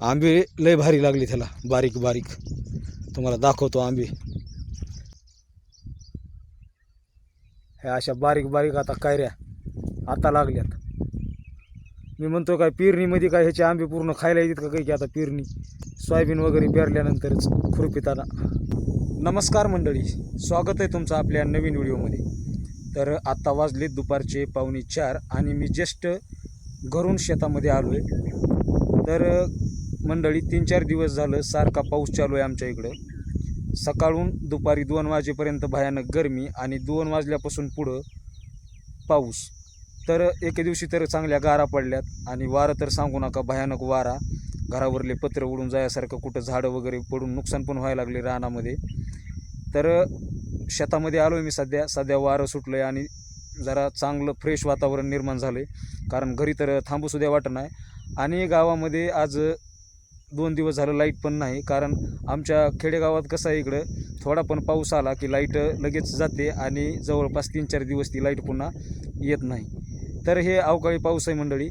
आंबे लय भारी लागले त्याला. बारीक बारीक. तुम्हाला दाखवतो आंबे. ह्या अशा बारीक बारीक आता कायऱ्या आता लागल्यात. मी म्हणतो काय पेरणीमध्ये काय ह्याचे आंबे पूर्ण खायला येतात का काही? की आता पेरणी सोयाबीन वगैरे पेरल्यानंतरच खुरपिताना नमस्कार मंडळी. स्वागत आहे तुमचं आपल्या नवीन व्हिडिओमध्ये. तर आत्ता वाजले दुपारचे पावणे चार आणि मी जस्ट घरून शेतामध्ये आलो आहे तर मंडळी तीन चार दिवस झालं सारखा पाऊस चालू आहे आमच्या इकडं. सकाळून दुपारी दोन वाजेपर्यंत भयानक गरमी आणि दोन वाजल्यापासून पुढं पाऊस. तर एके दिवशी तर चांगल्या गारा पडल्यात आणि वारं तर सांगू नका भयानक वारा. घरावरले पत्र उडून जायासारखं कुठं झाडं वगैरे पडून नुकसान पण व्हायला लागले रानामध्ये. तर शेतामध्ये आलो आहे मी सध्या. सध्या वारं सुटलं आहे आणि जरा चांगलं फ्रेश वातावरण निर्माण झालं आहे कारण घरी तर थांबूसुद्धा वाटत नाही. आणि गावामध्ये आज दोन दिवस झालं लाइट पण नाही. कारण आमच्या खेडेगावात कसं आहे इकडं थोडा पण पाऊस आला की लाइट लगेच जाते आणि जवळपास तीन चार दिवस ती लाइट पुन्हा येत नाही. तर हे अवकाळी पाऊस आहे मंडळी.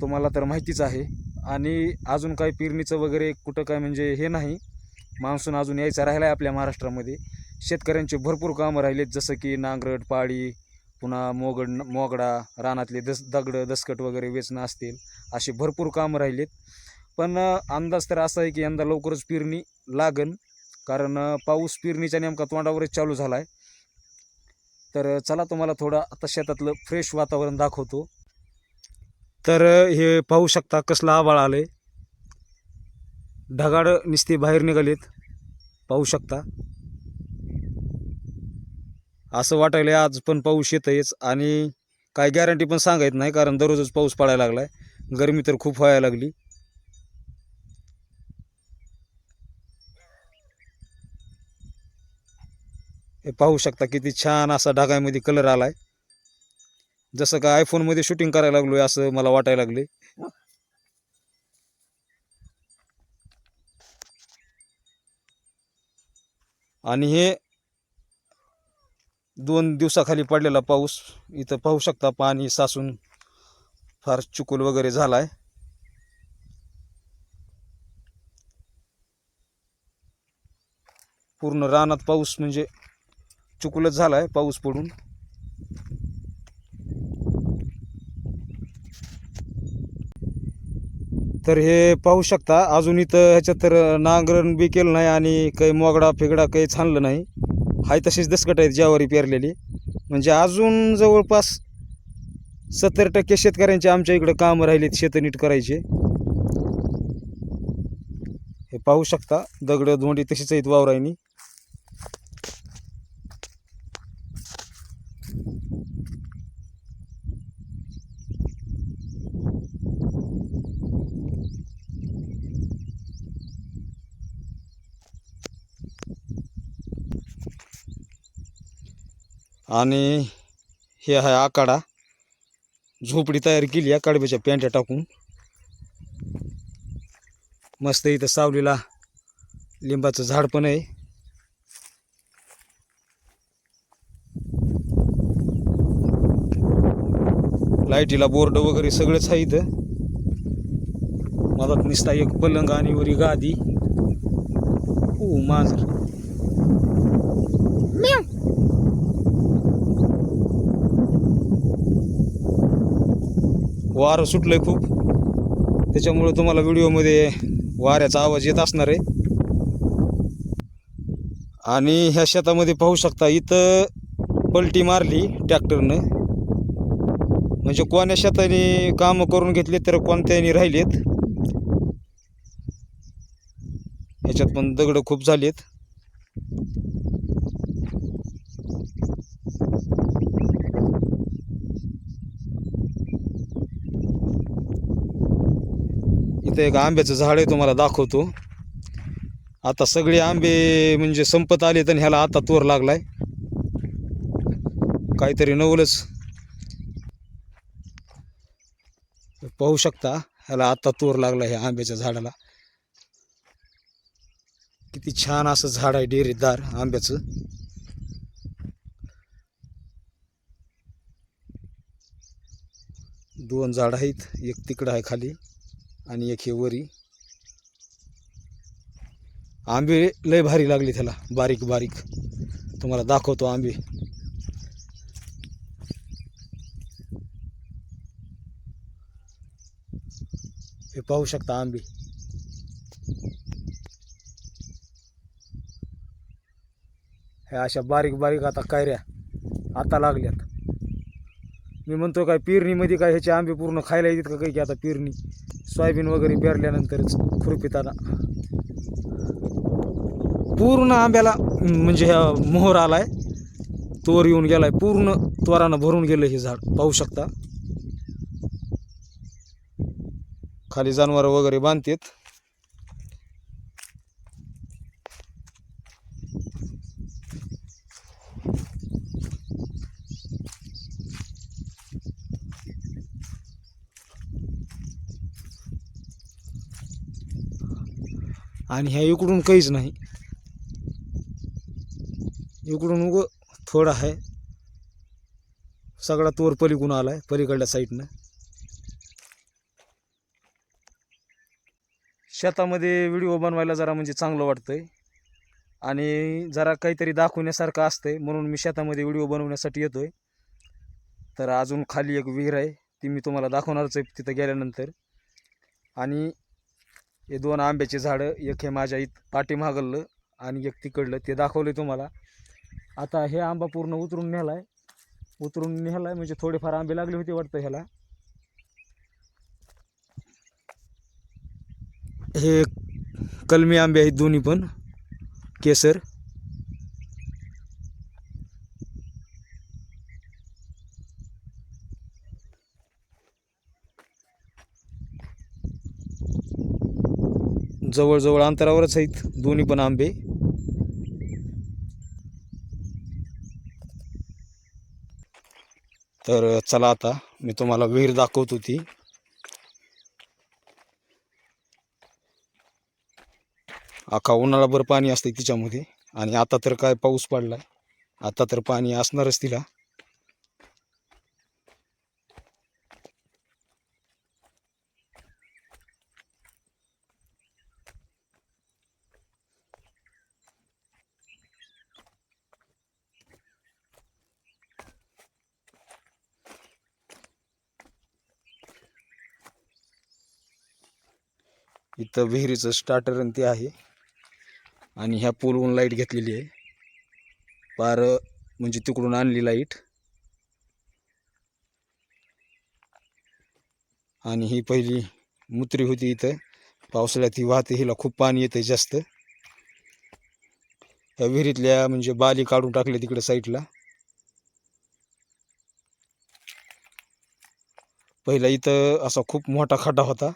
तुम्हाला तर माहितीच आहे. आणि अजून काही पेरणीचं वगैरे कुठं काय म्हणजे हे नाही. मान्सून अजून यायचा राहिला आहे आपल्या महाराष्ट्रामध्ये. शेतकऱ्यांचे भरपूर कामं राहिलेत जसं की नांगरट पाळी पुन्हा मोगड मोगडा रानातले दस दगडं दसकट वगैरे वेचणं असतील असे भरपूर कामं राहिलेत. पण अंदाज तर असा आहे की यंदा लवकरच पेरणी लागन. कारण पाऊस पेरणीच्या नेमका तोंडावरच चालू झाला आहे तर चला तुम्हाला थोडं आता शेतातलं फ्रेश वातावरण दाखवतो. तर हे पाहू शकता कसलं आबाळ आलं आहे ढगाड नुसते बाहेर निघालेत. पाहू शकता. असं वाटायला आज पण पाऊस येतंयच आणि काय गॅरंटी पण सांगायत नाही कारण दररोजच पाऊस पडायला लागला आहे गरमी तर खूप व्हायला लागली. हे पाहू शकता किती छान असा ढगामध्ये कलर आला आहे जसं का आयफोनमध्ये शूटिंग करायला लागलो आहे असं मला वाटायला लागले. आणि हे दोन दिवसाखाली पडलेला पाऊस इथं पाहू शकता पाणी सासून फार चुकूल वगैरे झाला आहे पूर्ण रानात पाऊस म्हणजे चुकलंच झाला आहे पाऊस पडून. तर हे पाहू शकता अजून इथं ह्याच्यात तर नांगरण बी केलं नाही आणि काही मोगडा फिगडा काही छानलं नाही. हाय तशीच दसकट आहेत ज्यावारी पेरलेली. म्हणजे अजून जवळपास सत्तर टक्के शेतकऱ्यांचे आमच्या इकडं कामं राहिलेत शेतं नीट करायचे. हे पाहू शकता दगड धोंडी तशीच आहेत वावरायनी. आणि हे आहे आकाडा झोपडी तयार केली आहे कडब्याच्या पॅन्ट्या टाकून. मस्त इथं सावलीला लिंबाचं झाड पण आहे. लाईटीला बोर्ड वगैरे सगळंच आहे इथं. मधात निसता एक पलंग आणि वरी गादी. हो मांजर. वारं सुटलंय खूप. त्याच्यामुळे तुम्हाला व्हिडिओमध्ये वाऱ्याचा आवाज येत असणार आहे. आणि ह्या शेतामध्ये पाहू शकता इथं पलटी मारली ट्रॅक्टरनं. म्हणजे कोण्या शेताने कामं करून घेतले तर कोणत्याने राहिलेत? ह्याच्यात पण दगडं खूप झालेत. इथं एक आंब्याचं झाड आहे तुम्हाला दाखवतो. आता सगळे आंबे म्हणजे संपत आले तर ह्याला आता तोर लागलाय. काहीतरी नवलच. पाहू शकता ह्याला आता तोर लागला ह्या आंब्याच्या झाडाला. किती छान असं झाड आहे डेरीदार आंब्याचं. दोन झाड आहेत एक तिकडं आहे खाली. आणि एक हे वरी. आंबे लय भारी लागले त्याला बारीक बारीक. तुम्हाला दाखवतो आंबे. हे पाहू शकता आंबे. हे अशा बारीक बारीक आता कायऱ्या आता लागल्यात. मी म्हणतो काय पेरणीमध्ये काय ह्याचे आंबे पूर्ण खायला येतात का काही की आता पेरणी? सोयाबीन वगैरे पेरल्यानंतरच खुरपिताना पूर्ण आंब्याला म्हणजे ह्या मोहर आला आहे तोर येऊन गेला आहे पूर्ण त्वरानं भरून गेलं हे झाड. पाहू शकता. खाली जनावर वगैरे बांधतात. आणि ह्या इकडून काहीच नाही. इकडून उग थोडं आहे. सगळा तोर पलीकडून आलाय पलीकडल्या साईडनं शेतामध्ये व्हिडिओ बनवायला जरा म्हणजे चांगलं वाटतंय. आणि जरा काहीतरी दाखवण्यासारखं असतंय म्हणून मी शेतामध्ये व्हिडिओ बनवण्यासाठी येतोय. तर अजून खाली एक विहीर आहे ती मी तुम्हाला दाखवणारच आहे तिथं गेल्यानंतर. आणि हे दोन आंब्याचे झाडं एक हे माझ्या इत पाठीमागलं आणि एक तिकडलं ते दाखवले तुम्हाला. आता हे आंबा पूर्ण उतरून नेलाय. उतरून नेलाय म्हणजे थोडेफार आंबे लागले होते वाटतं ह्याला. हे कलमी आंबे आहेत दोन्ही पण. केसर. जवळजवळ अंतरावरच आहेत दोन्ही पण आंबे. तर चला आता मी तुम्हाला विहीर दाखवत होती अख्खा उन्हाळाभर पाणी असते तिच्यामध्ये. आणि आता तर काय पाऊस पडलाय. आता तर पाणी असणारच तिला. इथं विहिरीचं स्टार्टर आणि ते आहे. आणि ह्या पोलवून लाइट घेतलेली आहे. पार म्हणजे तिकडून आणली लाइट आणि ही पहिली मुत्री होती इथं. पावसाळ्यात ही वाहते हिला खूप पाणी येतं जास्त. त्या विहिरीतल्या म्हणजे बाली काढून टाकल्या तिकडे साईडला पहिला इथं असा खूप मोठा खड्डा होता.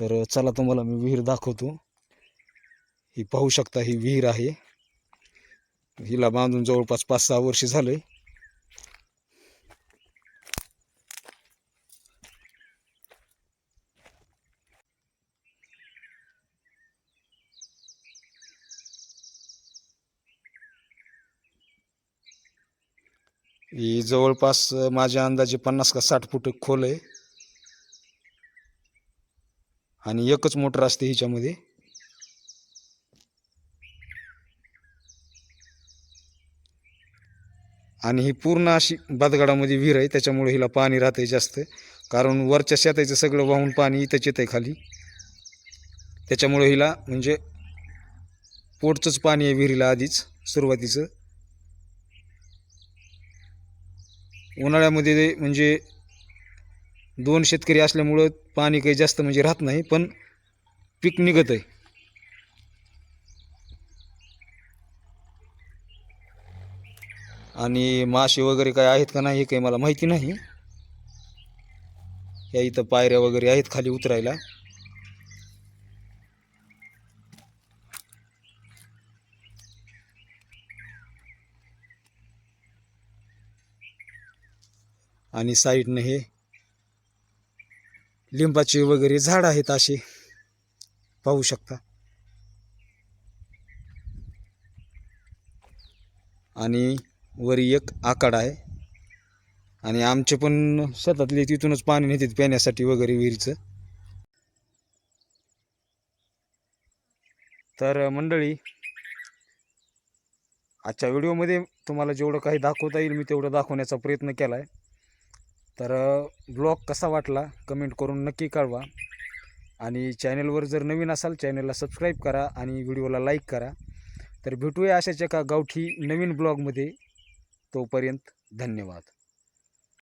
तर चला तुम्हाला मी विहीर दाखवतो. ही पाहू शकता ही विहीर आहे. हिला बांधून जवळपास पाच सहा वर्ष झाले. ही जवळपास माझ्या अंदाजे पन्नास का साठ फूट खोल आहे. आणि एकच मोटर असते हिच्यामध्ये. आणि ही पूर्ण अशी बदगडामध्ये विहीर आहे त्याच्यामुळे हिला पाणी राहते जास्त. कारण वरच्या शेताचं सगळं वाहून पाणी इथंच येतं आहे खाली. त्याच्यामुळे हिला म्हणजे पोटचंच पाणी आहे विहिरीला आधीच सुरुवातीचं. उन्हाळ्यामध्ये म्हणजे दोन शेतकरी असल्यामुळं पाणी काही जास्त म्हणजे राहत नाही पण पीक निघत आहे. आणि मासे वगैरे काय आहेत का नाही हे काही मला माहिती नाही. या इथं पायऱ्या वगैरे आहेत खाली उतरायला. आणि साईडनं हे लिंबाची वगैरे झाड आहेत असे. पाहू शकता. आणि वरी एक आकाडा आहे. आणि आमचे पण शेतातले तिथूनच पाणी नेतात पिण्यासाठी वगैरे विहिरीचं. तर मंडळी आजच्या व्हिडिओमध्ये तुम्हाला जेवढं काही दाखवता येईल मी तेवढं दाखवण्याचा प्रयत्न केला आहे तर ब्लॉग कसा वाटला कमेंट करून नक्की कळवा. आणि चॅनलवर जर नवीन असाल चॅनलला सबस्क्राईब करा आणि व्हिडिओला लाईक करा. तर भेटूया अशाच एका गावठी नवीन ब्लॉगमध्ये. तोपर्यंत धन्यवाद.